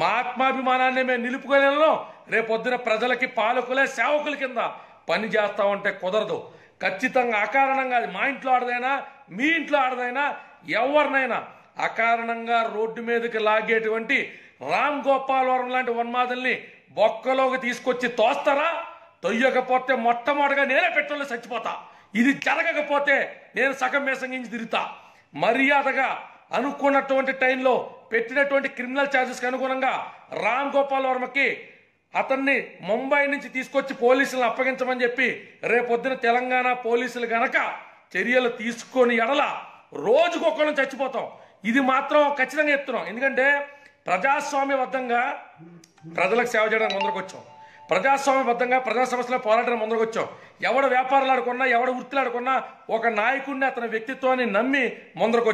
మా ఆత్మాభిమానాన్ని మేము నిలుపుకోలేము రేపొద్దున ప్రజలకి పాలకులే సేవకుల కింద పని చేస్తా ఉంటే కుదరదు. ఖచ్చితంగా అకారణంగా అది మా ఇంట్లో ఆడదైనా మీ ఇంట్లో ఆడదైనా ఎవరినైనా అకారణంగా రోడ్డు మీదకి లాగేటువంటి రామ్ గోపాలవరం లాంటి ఉన్మాదుల్ని బొక్కలోకి తీసుకొచ్చి తోస్తారా? తొయ్యకపోతే మొట్టమొదటిగా నేనే పెట్రోల్ చచ్చిపోతా. ఇది జరగకపోతే నేను సగం మేసంగించి తిరుగుతా. మర్యాదగా అనుకున్నటువంటి టైంలో పెట్టినటువంటి క్రిమినల్ ఛార్జెస్కి అనుగుణంగా రామ్ గోపాల్ వర్మకి అతన్ని ముంబై నుంచి తీసుకొచ్చి పోలీసులను అప్పగించమని చెప్పి రేపొద్దున తెలంగాణ పోలీసులు గనక చర్యలు తీసుకొని ఎడల రోజుకొకళ్ళని చచ్చిపోతాం. ఇది మాత్రం ఖచ్చితంగా చెప్తున్నాం. ఎందుకంటే ప్రజాస్వామ్యబద్ధంగా ప్రజలకు సేవ చేయడానికి ముందరకు వచ్చాం ప్రజాస్వామ్యబద్ధంగా ప్రజా సమస్యల పోరాటం ముందరకు వచ్చాం ఎవడ వ్యాపారాలు ఆడుకున్నా ఎవడ వృత్తులు ఆడుకున్నా ఒక నాయకుడిని అతని వ్యక్తిత్వాన్ని నమ్మి ముందరకు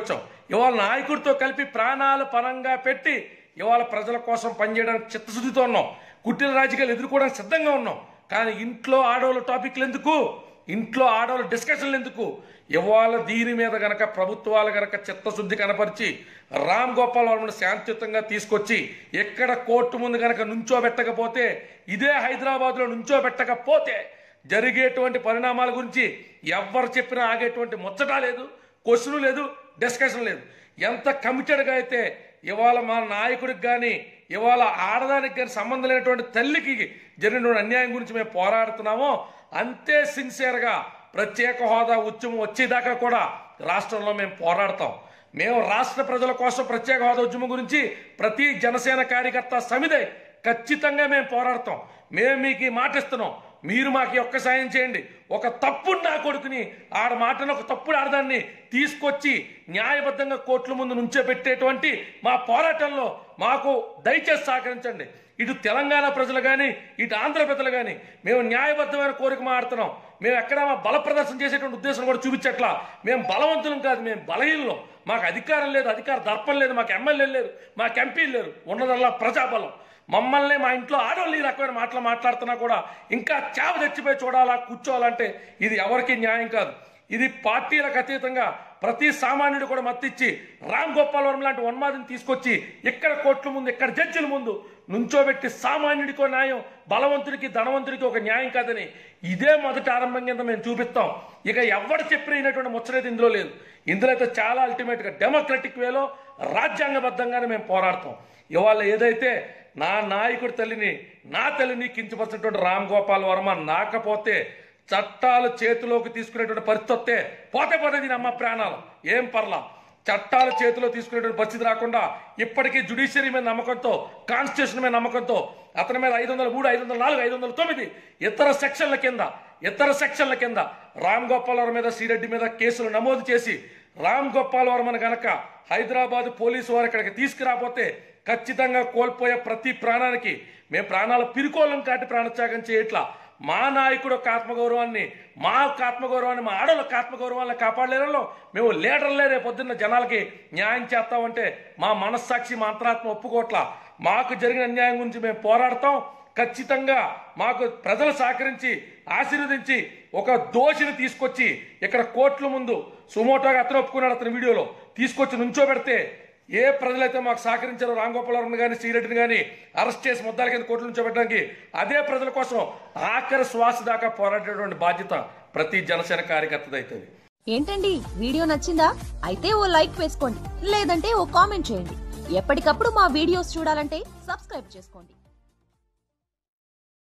ఇవాళ నాయకుడితో కలిపి ప్రాణాలు పరంగా పెట్టి ఇవాళ ప్రజల కోసం పనిచేయడానికి చిత్తశుద్ధితో ఉన్నాం. కుట్టిన రాజకీయాలు ఎదుర్కోవడానికి సిద్ధంగా ఉన్నాం. కానీ ఇంట్లో ఆడవాళ్ళ టాపిక్లు ఎందుకు? ఇంట్లో ఆడవాళ్ళు డిస్కషన్లు ఎందుకు? ఇవాళ దీని మీద గనక ప్రభుత్వాలు గనక చిత్తశుద్ధి కనపరిచి రామ్ గోపాల్ వర్మను శాంతియుతంగా తీసుకొచ్చి ఎక్కడ కోర్టు ముందు గనక నుంచోబెట్టకపోతే ఇదే హైదరాబాద్లో నుంచోబెట్టకపోతే జరిగేటువంటి పరిణామాల గురించి ఎవరు చెప్పినా ఆగేటువంటి ముచ్చట లేదు క్వశ్చన్ లేదు డిస్కషన్ లేదు. ఎంత కమిటెడ్గా అయితే ఇవాళ మా నాయకుడికి కానీ ఇవాళ ఆడదానికి కానీ సంబంధం లేనటువంటి తల్లికి జరిగినటువంటి అన్యాయం గురించి మేము పోరాడుతున్నామో అంతే సిన్సియర్గా ప్రత్యేక హోదా ఉద్యమం వచ్చేదాకా కూడా రాష్ట్రంలో మేము పోరాడతాం. మేము రాష్ట్ర ప్రజల కోసం ప్రత్యేక హోదా ఉద్యమం గురించి ప్రతి జనసేన కార్యకర్త సమిదే ఖచ్చితంగా మేము పోరాడతాం. మేము మీకు ఈ మాట ఇస్తున్నాం. మీరు మాకు ఒక్క సాయం చేయండి. ఒక తప్పుడు నా కొడుకుని ఆడ మాటను ఒక తప్పుడు ఆడదాన్ని తీసుకొచ్చి న్యాయబద్ధంగా కోర్టుల ముందు నుంచే పెట్టేటువంటి మా పోరాటంలో మాకు దయచేసి సహకరించండి. ఇటు తెలంగాణ ప్రజలు కానీ ఇటు ఆంధ్ర ప్రజలు కానీ మేము న్యాయబద్ధమైన కోరిక మాడుతున్నాం మేము ఎక్కడ మా బల ప్రదర్శన చేసేటువంటి ఉద్దేశం కూడా చూపించట్లా. మేము బలవంతులం కాదు మేము బలహీనం మాకు అధికారం లేదు అధికార దర్పం లేదు మాకు ఎమ్మెల్యేలు లేరు మాకు ఎంపీలు లేరు. ఉన్నదల్లా ప్రజాబలం. మమ్మల్ని మా ఇంట్లో ఆడవాళ్ళు ఈ రకమైన మాటలు మాట్లాడుతున్నా కూడా ఇంకా చావ తెచ్చిపోయి చూడాలా కూర్చోవాలంటే ఇది ఎవరికి న్యాయం కాదు. ఇది పార్టీలకు అతీతంగా ప్రతి సామాన్యుడు కూడా మత్తిచ్చి రామ్ గోపాల్ వర్మ లాంటి ఉన్మాదిని తీసుకొచ్చి ఇక్కడ కోర్టుల ముందు ఇక్కడ జడ్జిల ముందు నుంచోబెట్టి సామాన్యుడికో న్యాయం బలవంతుడికి ధనవంతుడికి ఒక న్యాయం కాదని ఇదే మొదటి ఆరంభం కింద మేము చూపిస్తాం. ఇక ఎవరు చెప్పినటువంటి ముచ్చలేదు ఇందులో లేదు. ఇందులో అయితే చాలా అల్టిమేట్గా డెమోక్రటిక్ వేలో రాజ్యాంగబద్ధంగానే మేము పోరాడతాం. ఇవాళ ఏదైతే నా నాయకుడి తల్లిని నా తల్లిని కించపరిచినటువంటి రామ్ గోపాల్ వర్మ నాకపోతే చట్టాలు చేతిలోకి తీసుకునేటువంటి పరిస్థితి వస్తే పోతే పోతే దీని అమ్మ ప్రాణాలు. ఏం పర్లా. చట్టాలు చేతిలో తీసుకునేటువంటి పరిస్థితి రాకుండా ఇప్పటికీ జుడిషియరీ మీద నమ్మకంతో కాన్స్టిట్యూషన్ మీద నమ్మకంతో అతని మీద ఐదు వందల మూడు ఐదు వందల నాలుగు ఐదు వందల తొమ్మిది ఇతర సెక్షన్ల కింద ఇతర సెక్షన్ల కింద రామ్ గోపాల్ వర్మ మీద శ్రీరెడ్డి మీద కేసులు నమోదు చేసి రామ్ గోపాల్ వర్మను గనక హైదరాబాద్ పోలీసు వారు ఇక్కడికి తీసుకురాపోతే ఖచ్చితంగా కోల్పోయే ప్రతి ప్రాణానికి మేము ప్రాణాల పిరుకోలం కాటి ప్రాణత్యాగం చేయట్లా. మా నాయకుడు ఒక ఆత్మగౌరవాన్ని మా యొక్క ఆత్మగౌరవాన్ని మా ఆడవాళ్ళ యొక్క ఆత్మగౌరవాన్ని కాపాడలేరలో మేము లీడర్లే రేపు పొద్దున్న జనాలకి న్యాయం చేస్తామంటే మా మనస్సాక్షి మా అంతరాత్మ ఒప్పుకోట్ల. మాకు జరిగిన అన్యాయం గురించి మేము పోరాడతాం. ఖచ్చితంగా మాకు ప్రజలు సహకరించి ఆశీర్వదించి ఒక దోషిని తీసుకొచ్చి ఇక్కడ కోర్టుల ముందు సుమోటోగా అతను ఒప్పుకున్నాడు అతని వీడియోలో. తీసుకొచ్చి నుంచోబెడితే ఏ ప్రజలైతే మాకు సహకరించారో రామ్ కానీ శ్రీరెడ్డిని కానీ అరెస్ట్ చేసి ముద్దాల కింద కోర్టుల నుంచి పెట్టడానికి అదే ప్రజల కోసం ఆఖరి శ్వాస దాకా పోరాడేటువంటి బాధ్యత ప్రతి జనసేన కార్యకర్తది అవుతుంది ఏంటండి? వీడియో నచ్చిందా? అయితే ఓ లైక్ వేసుకోండి. లేదంటే ఓ కామెంట్ చేయండి. ఎప్పటికప్పుడు మా వీడియోస్ చూడాలంటే సబ్స్క్రైబ్ చేసుకోండి.